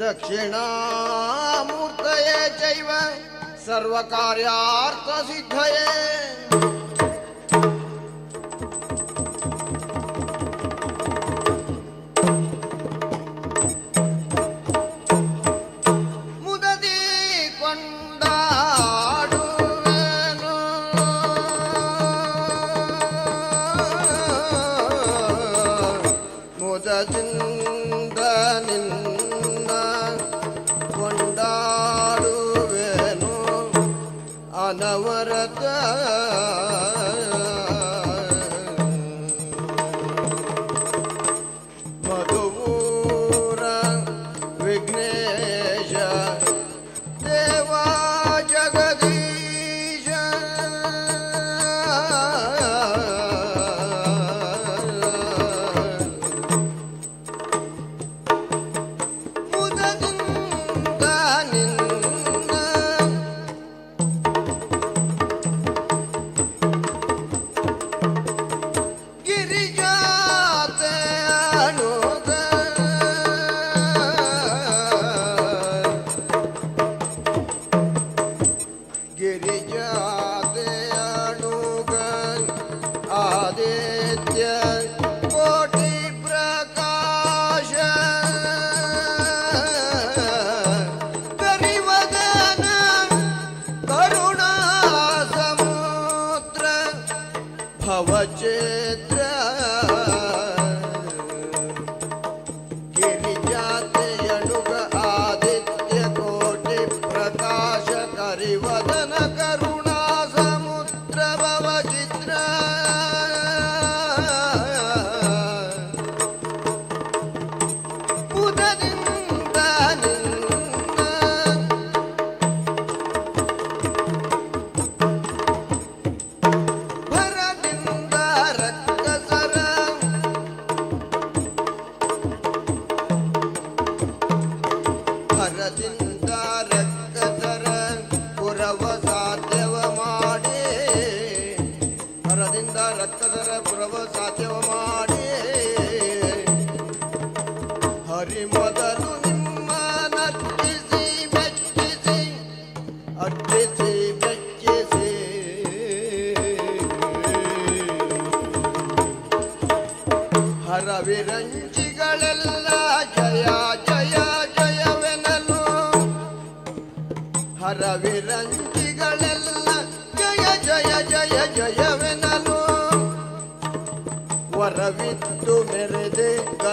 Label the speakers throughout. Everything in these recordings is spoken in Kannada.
Speaker 1: दक्षिणामूर्तये चैव सर्वकार्यार्थसिद्धये।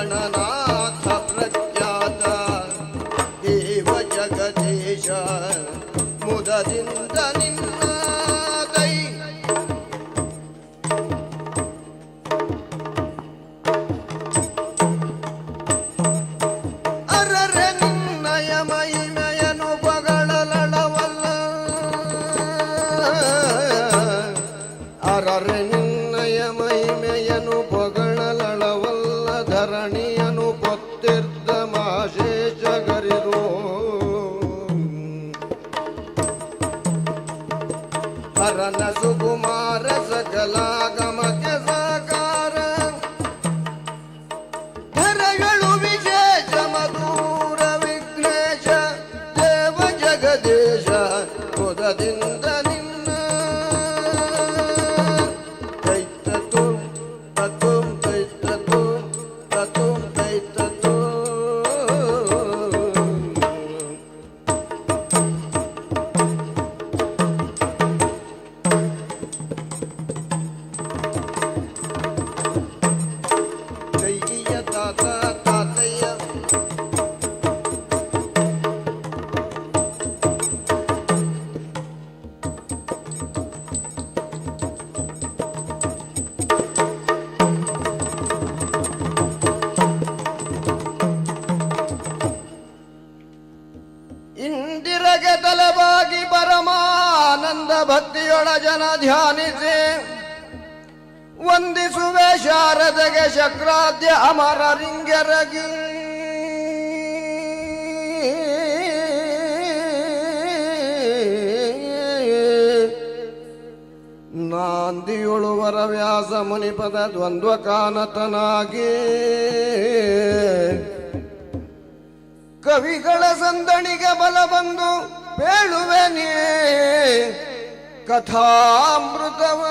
Speaker 1: ಗಣನಾ সারাদিন রাত ಧ್ಯಾನಿಸಿ. ವಂದಿಸುವೆ ಶಾರದಗೆ ಶಕ್ರಾಧ್ಯ ಅಮರ ರಿಂಗರಗಿ ನಾಂದಿಯುಳುವರ ವ್ಯಾಸ ಮುನಿಪದ ದ್ವಂದ್ವ ಕಾನತನಾಗಿ
Speaker 2: ಕವಿಗಳ ಸಂದಣಿಗೆ ಬಲ ಬಂದು ಬೇಳುವೆ
Speaker 1: कथामृतव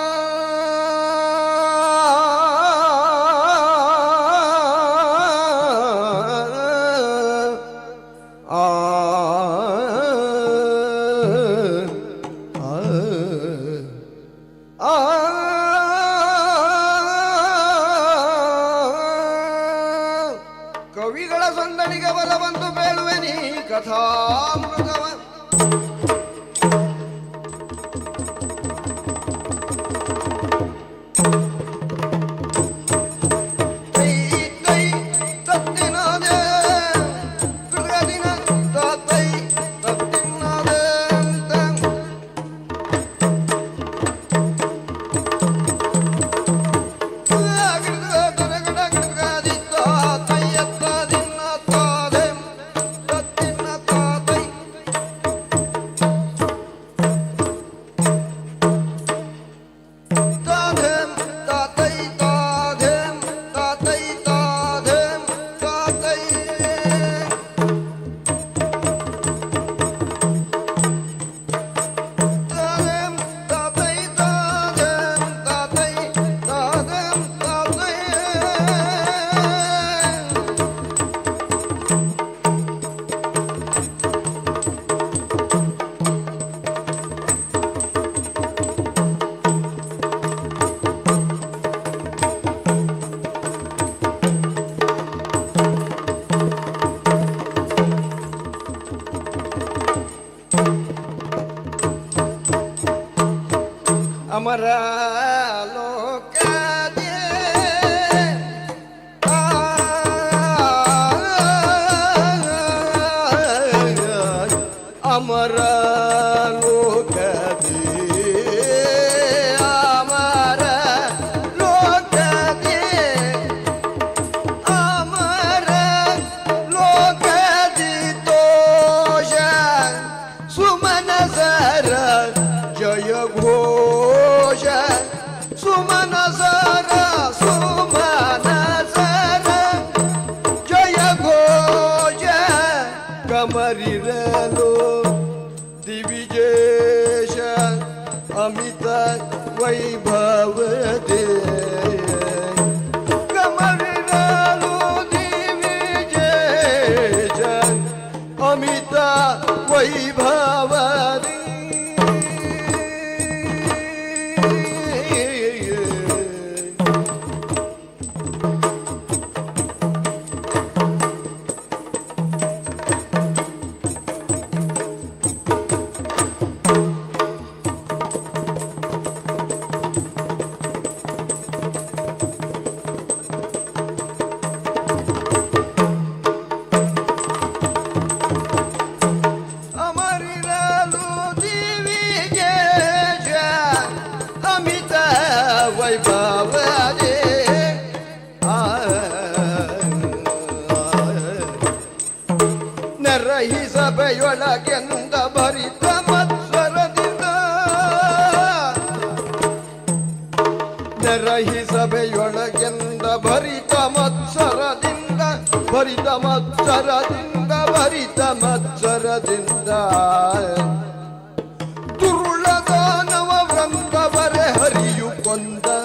Speaker 1: zamanda.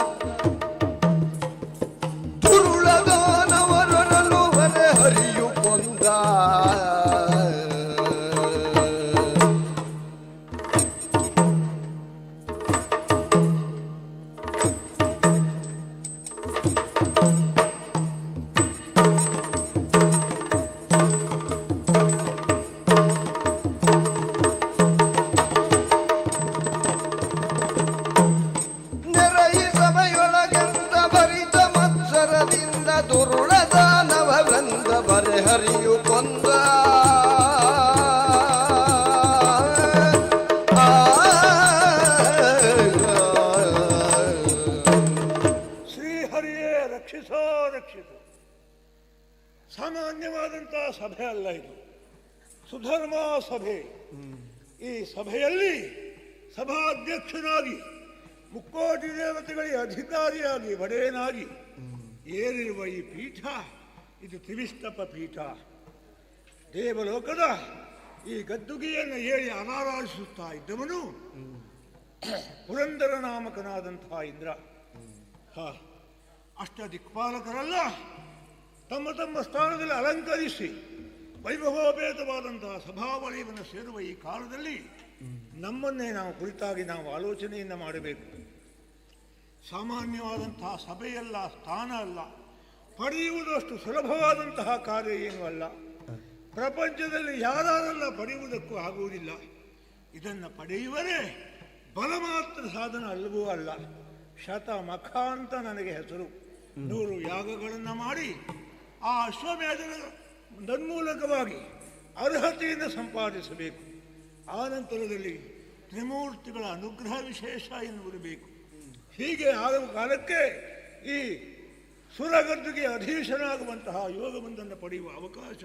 Speaker 1: ಸಾಮಾನ್ಯವಾದಂಥ ಸಭೆ ಅಲ್ಲ ಇದು. ಸುಧರ್ಮ ಸಭೆ. ಈ ಸಭೆಯಲ್ಲಿ ಸಭಾಧ್ಯಕ್ಷನಾಗಿ, ಮುಕ್ಕೋಟಿ ದೇವತೆಗಳಿಗೆ ಅಧಿಕಾರಿಯಾಗಿ ಬಡೇನಾಗಿ ಏರಿರುವ ಈ ಪೀಠ, ಇದು ತ್ರಿವಿಸ್ತಪ ಪೀಠ.
Speaker 3: ದೇವಲೋಕದ ಈ ಗದ್ದುಗೆಯನ್ನು ಏಳಿ ಅನಾರಾಧಿಸುತ್ತಾ ಇದ್ದವನು ಪುರಂದರ ನಾಮಕನಾದಂತಹ ಇಂದ್ರ. ಅಷ್ಟ ದಿಕ್ಪಾಲಕರಲ್ಲ ತಮ್ಮ ತಮ್ಮ ಸ್ಥಾನದಲ್ಲಿ ಅಲಂಕರಿಸಿ ವೈಭವೋಪೇತವಾದಂತಹ ಸಭಾವಳಿಯನ್ನು ಸೇರುವ ಈ ಕಾಲದಲ್ಲಿ ನಮ್ಮನ್ನೇ ನಾವು ಕುರಿತಾಗಿ ನಾವು ಆಲೋಚನೆಯನ್ನು ಮಾಡಬೇಕು. ಸಾಮಾನ್ಯವಾದಂತಹ ಸಭೆಯಲ್ಲ, ಸ್ಥಾನ ಅಲ್ಲ, ಪಡೆಯುವುದಷ್ಟು ಸುಲಭವಾದಂತಹ ಕಾರ್ಯ ಏನೂ ಅಲ್ಲ. ಪ್ರಪಂಚದಲ್ಲಿ ಯಾರಲ್ಲ ಪಡೆಯುವುದಕ್ಕೂ ಆಗುವುದಿಲ್ಲ. ಇದನ್ನು ಪಡೆಯುವರೇ ಬಲ ಮಾತ್ರ ಸಾಧನ ಅಲ್ಲವೂ ಅಲ್ಲ. ಶತ ಮಖ ಅಂತ ನನಗೆ ಹೆಸರು. ನೂರು ಯಾಗಗಳನ್ನು ಮಾಡಿ ಆ ಅಶ್ವಮೇಧನ ತನ್ಮೂಲಕವಾಗಿ ಅರ್ಹತೆಯನ್ನು ಸಂಪಾದಿಸಬೇಕು. ಆ ನಂತರದಲ್ಲಿ ತ್ರಿಮೂರ್ತಿಗಳ ಅನುಗ್ರಹ ವಿಶೇಷ ಎನ್ನುವಿರಬೇಕು ಹೀಗೆ ಆಗುವ ಕಾಲಕ್ಕೆ ಈ ಸುರಗದ್ದುಗೆ ಅಧೀಶನಾಗುವಂತಹ ಯೋಗವೊಂದನ್ನು ಪಡೆಯುವ ಅವಕಾಶ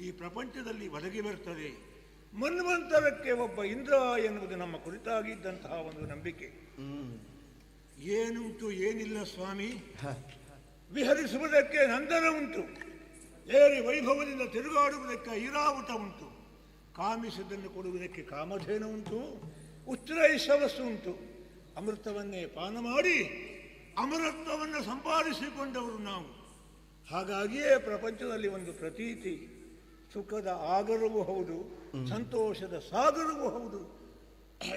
Speaker 3: ಈ ಪ್ರಪಂಚದಲ್ಲಿ ಒದಗಿ ಬರ್ತದೆ. ಮನ್ವಂತರಕ್ಕೆ ಒಬ್ಬ ಇಂದ್ರ ಎನ್ನುವುದು ನಮ್ಮ ಕುರಿತಾಗಿದ್ದಂತಹ ಒಂದು ನಂಬಿಕೆ. ಏನುಂಟು ಏನಿಲ್ಲ ಸ್ವಾಮಿ. ವಿಹರಿಸುವುದಕ್ಕೆ ನಂದನ ಉಂಟು. ಏರಿ ವೈಭವದಿಂದ ತಿರುಗಾಡುವುದಕ್ಕೆ ಐರಾವತ ಉಂಟು. ಕಾಮಿಸಿದ್ದನ್ನು ಕೊಡುವುದಕ್ಕೆ ಕಾಮಧೇನು ಉಂಟು. ಉಚ್ಚರೈಷವಸ್ಸು ಉಂಟು. ಅಮೃತವನ್ನೇ ಪಾನ ಮಾಡಿ ಅಮರತ್ವವನ್ನು ಸಂಪಾದಿಸಿಕೊಂಡವರು ನಾವು. ಹಾಗಾಗಿಯೇ ಪ್ರಪಂಚದಲ್ಲಿ ಒಂದು ಪ್ರತೀತಿ. ಸುಖದ ಆಗರವೂ ಹೌದು ಸಂತೋಷದ ಸಾಗರವೂ ಹೌದು.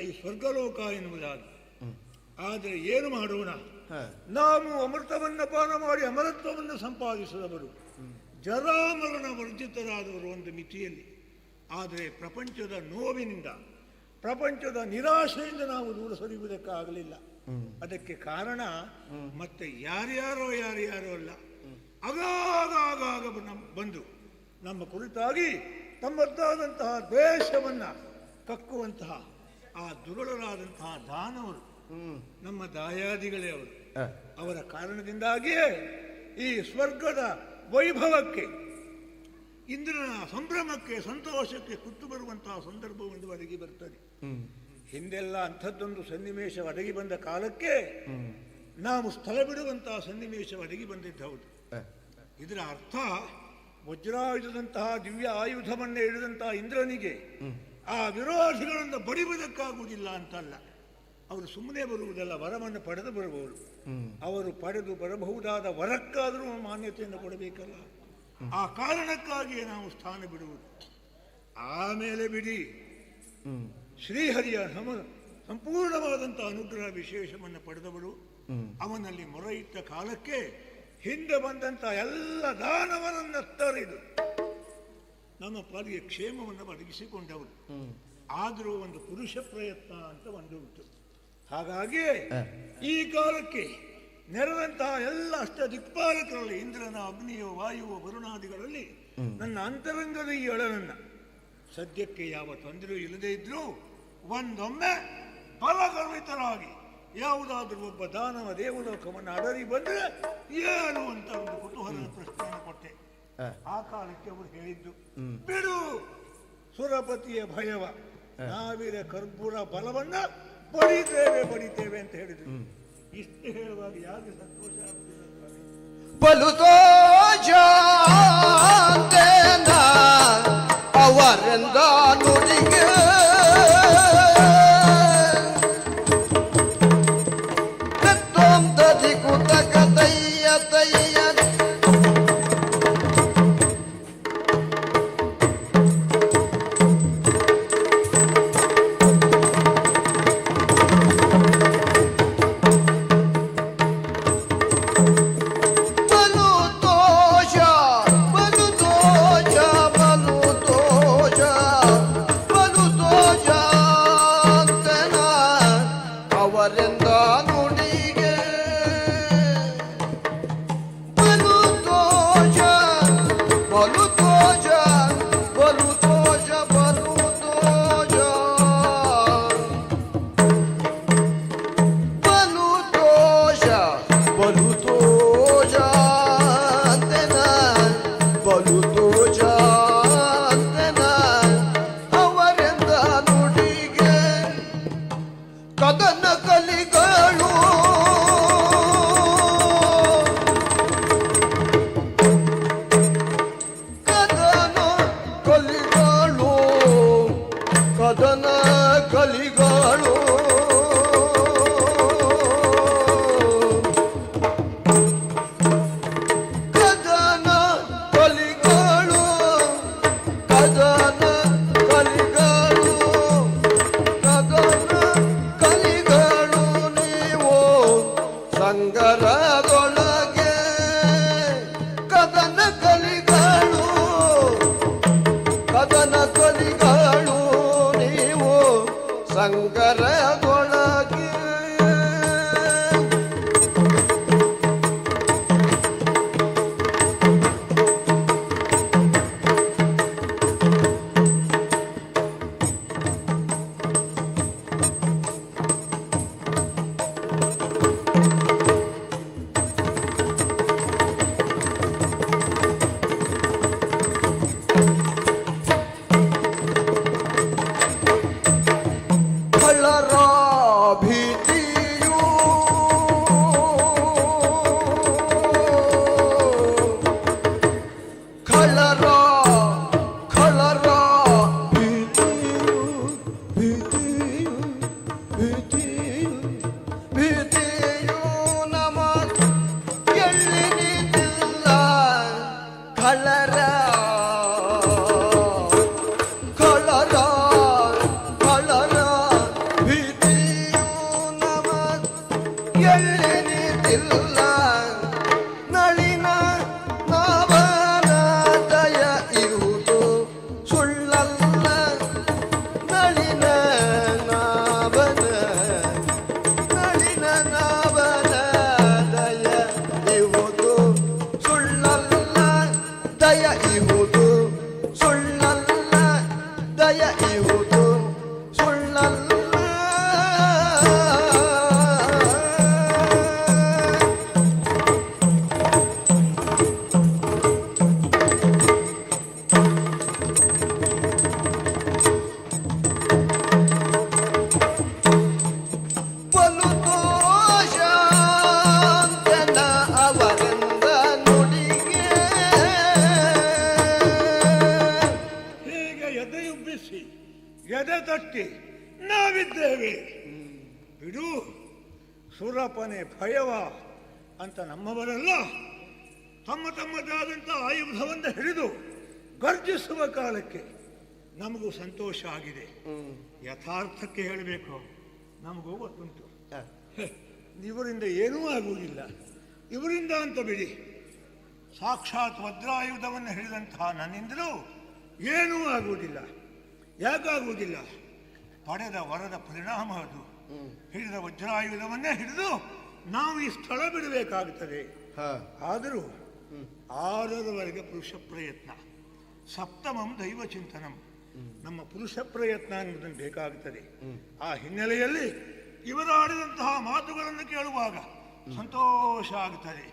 Speaker 3: ಈ ಸ್ವರ್ಗಲೋಕ ಎನ್ನುವುದಾಗಿ. ಆದರೆ ಏನು ಮಾಡೋಣ? ನಾವು ಅಮೃತವನ್ನು ಪಾನ ಮಾಡಿ ಅಮರತ್ವವನ್ನು ಸಂಪಾದಿಸಿದವರು. ಜರಾಮರಣ ವರ್ಜಿತರಾದವರು ಒಂದು ಮಿತಿಯಲ್ಲಿ. ಆದರೆ ಪ್ರಪಂಚದ ನೋವಿನಿಂದ ಪ್ರಪಂಚದ ನಿರಾಶೆಯಿಂದ ನಾವು ದೂರ ಸರಿಯುವುದಕ್ಕಾಗಲಿಲ್ಲ. ಅದಕ್ಕೆ ಕಾರಣ ಮತ್ತೆ ಯಾರ್ಯಾರೋ ಯಾರ್ಯಾರೋ ಅಲ್ಲ. ಆಗಾಗ ಬಂದು ನಮ್ಮ ಕುರಿತಾಗಿ ತಮ್ಮದ್ದಾದಂತಹ ದ್ವೇಷವನ್ನು ಕಕ್ಕುವಂತಹ ಆ ದುರುಳರಾದಂತಹ ದಾನವರು. ನಮ್ಮ ದಾಯಾದಿಗಳೇ ಅವರು. ಅವರ ಕಾರಣದಿಂದಾಗಿಯೇ ಈ ಸ್ವರ್ಗದ ವೈಭವಕ್ಕೆ ಇಂದ್ರನ ಸಂಭ್ರಮಕ್ಕೆ ಸಂತೋಷಕ್ಕೆ ಕುತ್ತು ಬರುವಂತಹ ಸಂದರ್ಭ ಒಂದು ಒದಗಿ ಬರ್ತದೆ. ಹಿಂದೆಲ್ಲ ಅಂಥದ್ದೊಂದು ಸನ್ನಿವೇಶ ಒದಗಿ ಬಂದ ಕಾಲಕ್ಕೆ ನಾವು ಸ್ಥಳ ಬಿಡುವಂತಹ ಸನ್ನಿವೇಶ ಒದಗಿ ಬಂದಿದ್ದು ಹೌದು ಇದರ ಅರ್ಥ ವಜ್ರಾಯುಧದಂತಹ ದಿವ್ಯ ಆಯುಧವನ್ನೇ ಇಳಿದಂತಹ ಇಂದ್ರನಿಗೆ ಆ ವಿರೋಧಿಗಳನ್ನು ಬಡಿಯುವುದಕ್ಕಾಗುವುದಿಲ್ಲ ಅಂತಲ್ಲ. ಅವರು ಸುಮ್ಮನೆ ಬರುವುದಲ್ಲ ವರವನ್ನು ಪಡೆದು ಬರಬಹುದು. ಅವರು ಪಡೆದು ಬರಬಹುದಾದ ವರಕ್ಕಾದರೂ ಮಾನ್ಯತೆಯನ್ನು ಕೊಡಬೇಕಲ್ಲ. ಆ ಕಾರಣಕ್ಕಾಗಿಯೇ ನಾವು ಸ್ಥಾನ ಬಿಡುವುದು. ಆಮೇಲೆ ಬಿಡಿ. ಶ್ರೀಹರಿಯ ಸಮ ಸಂಪೂರ್ಣವಾದಂಥ ಅನುಗ್ರಹ ವಿಶೇಷವನ್ನು ಪಡೆದವರು ಅವನಲ್ಲಿ ಮೊರೆಯಿಟ್ಟ ಕಾಲಕ್ಕೆ ಹಿಂದೆ ಬಂದಂಥ ಎಲ್ಲ ದಾನವರನ್ನ ತರಿದು ನಮ್ಮ ಪಾಲಿಗೆ ಕ್ಷೇಮವನ್ನು ಒದಗಿಸಿಕೊಂಡವರು ಆದರೂ ಒಂದು ಪುರುಷ ಪ್ರಯತ್ನ ಅಂತ ಒಂದು ಉಂಟು. ಹಾಗಾಗಿ ಈ ಕಾಲಕ್ಕೆ ನೆರೆದಂತಹ ಎಲ್ಲ ಅಷ್ಟ ದಿಕ್ಪಾಲಕರಲ್ಲಿ ಇಂದ್ರನ ಅಗ್ನಿಯ ವಾಯುವ ವರುಣಾದಿಗಳಲ್ಲಿ ನನ್ನ ಅಂತರಂಗದ ಈ ಎಳನನ್ನ ಸದ್ಯಕ್ಕೆ ಯಾವ ತೊಂದರೆ ಇಲ್ಲದೆ ಇದ್ರೂ ಒಂದೊಮ್ಮೆ ಬಲಗರ್ವಿತರಾಗಿ ಯಾವುದಾದ್ರೂ ಒಬ್ಬ ದಾನವ ದೇವಲೋಕವನ್ನು ಅಡರಿ ಬಂದರೆ ಏನು ಅಂತ ಒಂದು ಕುತೂಹಲ ಪ್ರಶ್ನೆಯನ್ನು ಕೊಟ್ಟೆ. ಆ ಕಾಲಕ್ಕೆ ಅವರು ಹೇಳಿದ್ದು ಬಿಡು ಸುರಪತಿಯ ಭಯವ. ನಾವಿರ ಕರ್ಪೂರ ಬಲವನ್ನ ಬಡಿತೇವೆ ಬಡಿತೇವೆ ಅಂತ ಹೇಳಿದ್ರು. ಇಷ್ಟು ಹೇಳುವಾಗ ಯಾರಿಗೆ ಸಂತೋಷ ಆಗುದಿಲ್ಲ
Speaker 1: ಬಲು ಬಲುತೋ சங்கர eu ಕಾಲಕ್ಕೆ ನಮಗೂ ಸಂತೋಷ ಆಗಿದೆ. ಯಥಾರ್ಥಕ್ಕೆ ಹೇಳಬೇಕು. ನಮಗೂ ಗೊತ್ತುಂಟು. ಇವರಿಂದ ಏನೂ ಆಗುವುದಿಲ್ಲ. ಇವರಿಂದ ಅಂತ ಬಿಡಿ. ಸಾಕ್ಷಾತ್ ವಜ್ರಾಯುಧವನ್ನು ಹಿಡಿದಂತಹ ನನ್ನಿಂದಲೂ ಏನೂ ಆಗುವುದಿಲ್ಲ. ಯಾಕಾಗುವುದಿಲ್ಲ? ಪಡೆದ ವರದ ಪರಿಣಾಮ ಅದು. ಹಿಡಿದ ವಜ್ರಾಯುಧವನ್ನೇ ಹಿಡಿದು ನಾವು ಈ ಸ್ಥಳ ಬಿಡಬೇಕಾಗುತ್ತದೆ. ಆದರೂ ಆರರವರೆಗೆ ಪುರುಷ ಪ್ರಯತ್ನ. ಸಪ್ತಮಂ ದೈವ ಚಿಂತನಂ ನಮ್ಮ ಪುರುಷ ಪ್ರಯತ್ನ ಅನ್ನೋದನ್ನು ಬೇಕಾಗುತ್ತದೆ ಆ ಹಿನ್ನೆಲೆಯಲ್ಲಿ ಇವರಾಡಿದಂತಹ ಮಾತುಗಳನ್ನು ಕೇಳುವಾಗ ಸಂತೋಷ ಆಗುತ್ತದೆ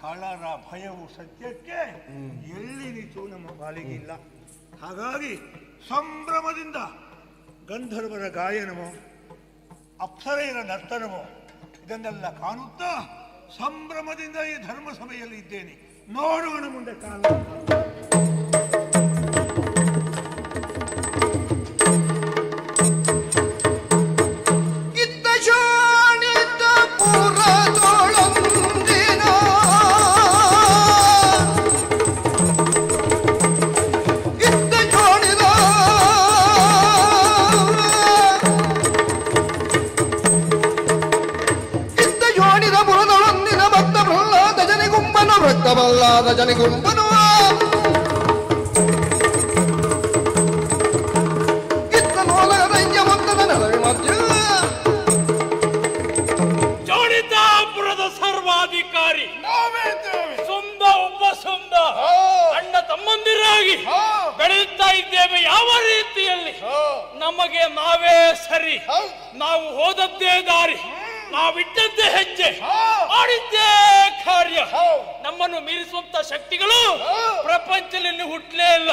Speaker 1: ಕಳರ ಭಯವು ಸತ್ಯಕ್ಕೆ ಎಲ್ಲಿ ನಿಂತು ನಮ್ಮ ಪಾಲಿಗೆ ಇಲ್ಲ. ಹಾಗಾಗಿ ಸಂಭ್ರಮದಿಂದ ಗಂಧರ್ವರ ಗಾಯನವೋ ಅಪ್ಸರೆಯರ ನರ್ತನವೋ ಇದನ್ನೆಲ್ಲ ಕಾಣುತ್ತಾ ಸಂಭ್ರಮದಿಂದ ಈ ಧರ್ಮ ಸಭೆಯಲ್ಲಿ ಇದ್ದೇನೆ. ನೋಡೋಣ ಮುಂದೆ ಕಾಲ
Speaker 4: ನಾವು ಹೋದದ್ದೇ ದಾರಿ. ನಾವಿಟ್ಟದ್ದೇ ಹೆಜ್ಜೆ. ಮಾಡಿದ್ದೇ ಕಾರ್ಯ. ನಮ್ಮನ್ನು ಮೀರಿಸುವಂತ ಶಕ್ತಿಗಳು ಪ್ರಪಂಚದಲ್ಲಿ ಹುಟ್ಟಲೇ ಇಲ್ಲ.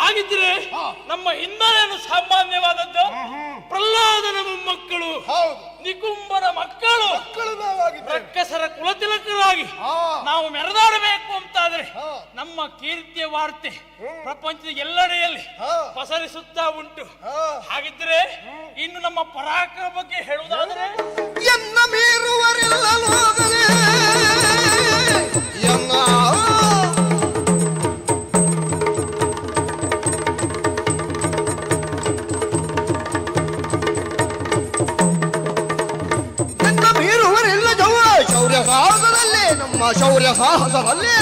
Speaker 4: ಹಾಗಿದ್ರೆ ನಮ್ಮ ಹಿನ್ನೆಲೆಯನ್ನು ಸಾಮಾನ್ಯವಾದದ್ದು ಪ್ರಹ್ಲಾದನ ಮೊಮ್ಮಕ್ಕಳು. ನಿಕುಂಬರ ಮಕ್ಕಳು ರಕ್ಕಸರ ಕುಲತಿಲಕರಾಗಿ ನಾವು ಮೆರೆದಾಡಬೇಕು ಅಂತಾದ್ರೆ ನಮ್ಮ ಕೀರ್ತಿಯ ವಾರ್ತೆ ಪ್ರಪಂಚದ ಎಲ್ಲೆಡೆಯಲ್ಲಿ ಪಸರಿಸುತ್ತಾ ಉಂಟು. ಹಾಗಿದ್ರೆ ಇನ್ನು ನಮ್ಮ ಪರಾಕ್ರಮ ಬಗ್ಗೆ ಹೇಳುವುದಾದ್ರೆ
Speaker 5: ಎನ್ನ ಮೀರುವರಿಲ್ಲ ಲೋಗಲೇ ಶೌರ್ಯ ಸಾಹಸದಲ್ಲಿ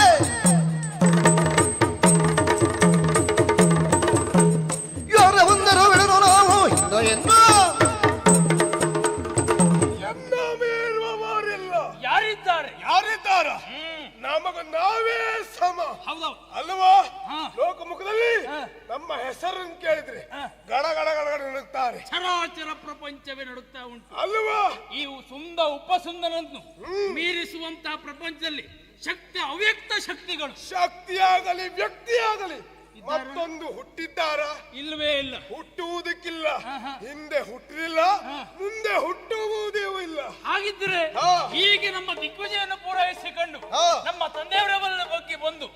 Speaker 5: ಯಾರಿದ್ದಾರ? ನಮಗ
Speaker 6: ನಾವೇ ಸಮ.
Speaker 4: ಅಲ್ವಾ?
Speaker 6: ಲೋಕಮುಖದಲ್ಲಿ ನಮ್ಮ ಹೆಸರನ್ನು ಕೇಳಿದ್ರೆ. ಗಡಗಡ
Speaker 4: ಚರಾಚರ ಪ್ರಪಂಚವೇ ನಡುತ್ತಾ ಉಂಟು.
Speaker 6: ಅಲ್ವಾ
Speaker 4: ಈ ಸುಂದ ಉಪಸುಂದನನ್ನು ಮೀರಿಸುವಂತಹ ಪ್ರಪಂಚದಲ್ಲಿ ಶಕ್ತಿ ಅವ್ಯಕ್ತ ಶಕ್ತಿಗಳು.
Speaker 6: ಶಕ್ತಿಯಾಗಲಿ ವ್ಯಕ್ತಿಯಾಗಲಿ? ಮತ್ತೊಂದು ಹುಟ್ಟಿದ್ದಾರ
Speaker 4: ಇಲ್ವೇ ಇಲ್ಲ
Speaker 6: ಹುಟ್ಟುವುದಕ್ಕಿಲ್ಲ. ಹಿಂದೆ ಹುಟ್ಟಲಿಲ್ಲ ಮುಂದೆ ಹುಟ್ಟುವುದೇ ಇಲ್ಲ
Speaker 4: ಹಾಗಿದ್ರೆ. ಹೀಗೆ ನಮ್ಮ ದಿಗ್ವಿಜಯನ್ನು ಪೂರೈಸಿಕೊಂಡು. ನಮ್ಮ ತಂದೆಯವರ ಬಗ್ಗೆ ಬಂದು.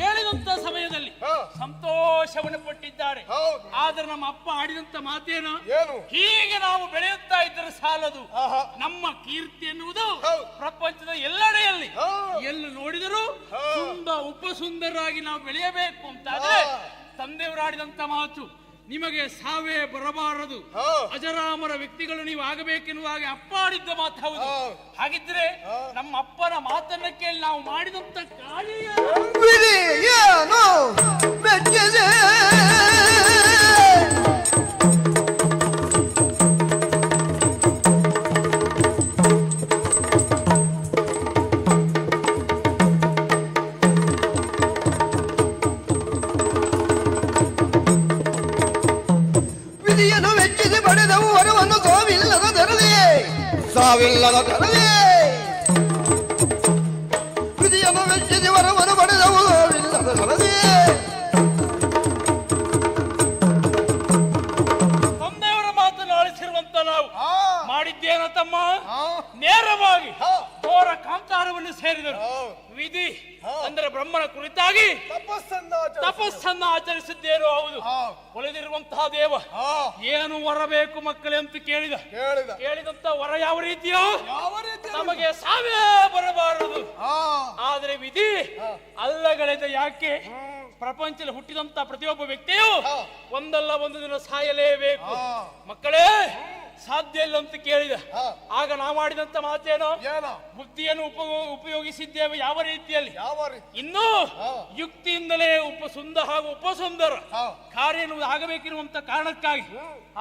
Speaker 4: ಹೇಳಿದಂತ ಸಮಯದಲ್ಲಿ. ಸಂತೋಷವನ್ನು ಪಟ್ಟಿದ್ದಾರೆ. ಆದ್ರೆ ನಮ್ಮ ಅಪ್ಪ ಆಡಿದಂತ ಮಾತೇನು
Speaker 6: ಏನು
Speaker 4: ಹೀಗೆ ನಾವು ಬೆಳೆಯುತ್ತಾ ಇದ್ದರೆ ಸಾಲದು. ನಮ್ಮ ಕೀರ್ತಿ ಎನ್ನುವುದು ಪ್ರಪಂಚದ ಎಲ್ಲೆಡೆಯಲ್ಲಿ. ಎಲ್ಲಿ ನೋಡಿದರೂ
Speaker 6: ತುಂಬಾ
Speaker 4: ಉಪಸುಂದರವಾಗಿ ಉಪಸುಂದರಾಗಿ ನಾವು ಬೆಳೆಯಬೇಕು ಅಂತಾದ್ರೆ
Speaker 6: ಹಾ.
Speaker 4: ತಂದೆಯವರು ಆಡಿದಂತ ಮಾತು ನಿಮಗೆ ಸಾವೇ ಬರಬಾರದು. ಅಜರಾಮರ ವ್ಯಕ್ತಿಗಳು ನೀವು ಆಗಬೇಕೆನ್ನುವ ಹಾಗೆ ಅಪ್ಪ ಆಡಿದ್ದ ಮಾತು ಹೌದು. ಹಾಗಿದ್ರೆ ನಮ್ಮ ಅಪ್ಪನ ಮಾತನ್ನ ಕೇಳಿ ನಾವು ಮಾಡಿದಂತ ಕಾರ್ಯ ಪ್ರಪಂಚದಲ್ಲಿ ಹುಟ್ಟಿದಂತ ಪ್ರತಿಯೊಬ್ಬ ವ್ಯಕ್ತಿಯು. ಒಂದಲ್ಲ ಒಂದು ದಿನ ಸಾಯಲೇಬೇಕು. ಮಕ್ಕಳೇ ಸಾಧ್ಯ ಇಲ್ಲ ಅಂತ ಕೇಳಿದ. ಆಗ ನಾವು ಮಾಡಿದಂತ ಮಾತೇನು? ಬುದ್ಧಿಯನ್ನು ಉಪ ಉಪಯೋಗಿಸಿದ್ದೇವೆ ಯಾವ ರೀತಿಯಲ್ಲಿ? ಇನ್ನು ಯುಕ್ತಿಯಿಂದಲೇ ಉಪಸುಂದ ಹಾಗೂ ಉಪಸುಂದರ. ಕಾರ್ಯ ಆಗಬೇಕಿರುವಂತ ಕಾರಣಕ್ಕಾಗಿ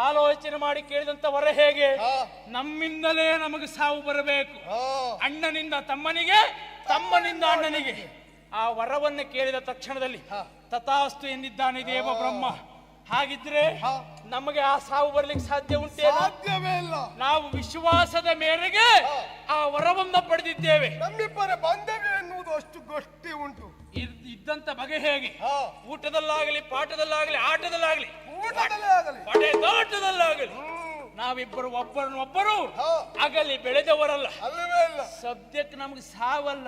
Speaker 4: ಆಲೋಚನೆ ಮಾಡಿ ಕೇಳಿದಂತ ವರ ಹೇಗೆ? ನಮ್ಮಿಂದಲೇ ನಮಗೆ ಸಾವು ಬರಬೇಕು. ಅಣ್ಣನಿಂದ ತಮ್ಮನಿಗೆ ತಮ್ಮನಿಂದ ಅಣ್ಣನಿಗೆ. ಆ ವರವನ್ನು ಕೇಳಿದ ತಕ್ಷಣದಲ್ಲಿ ತಥಾಸ್ತು ಎಂದಿದ್ದಾನೆ ದೇವ ಬ್ರಹ್ಮ. ಹಾಗಿದ್ರೆ ನಮಗೆ ಆ ಸಾವು ಬರ್ಲಿಕ್ಕೆ ಸಾಧ್ಯ ಉಂಟೇ
Speaker 6: ಸಾಧ್ಯವೇ ಇಲ್ಲ
Speaker 4: ನಾವು ವಿಶ್ವಾಸದ ಮೇರೆಗೆ ಆ ವರವನ್ನ ಪಡೆದಿದ್ದೇವೆ.
Speaker 6: ನಮ್ಮಿಬ್ಬರ ಬಾಂಧವ್ಯ ಎನ್ನುವುದು ಅಷ್ಟು ಗಟ್ಟಿ ಉಂಟು.
Speaker 4: ಇದ್- ಇದ್ದಂತ ಬಗೆ ಹೇಗೆ? ಊಟದಲ್ಲಾಗಲಿ ಪಾಠದಲ್ಲಾಗಲಿ ಆಟದಲ್ಲಾಗಲಿ ಪಡೆದಾಟದಲ್ಲಾಗಲಿ ನಾವಿಬ್ಬರು ಒಬ್ಬರನ್ನೊಬ್ಬರು. ಅಗಲಿ ಬೆಳೆದವರಲ್ಲ. ಸದ್ಯಕ್ಕೆ ನಮ್ಗೆ ಸಾವಲ್ಲ.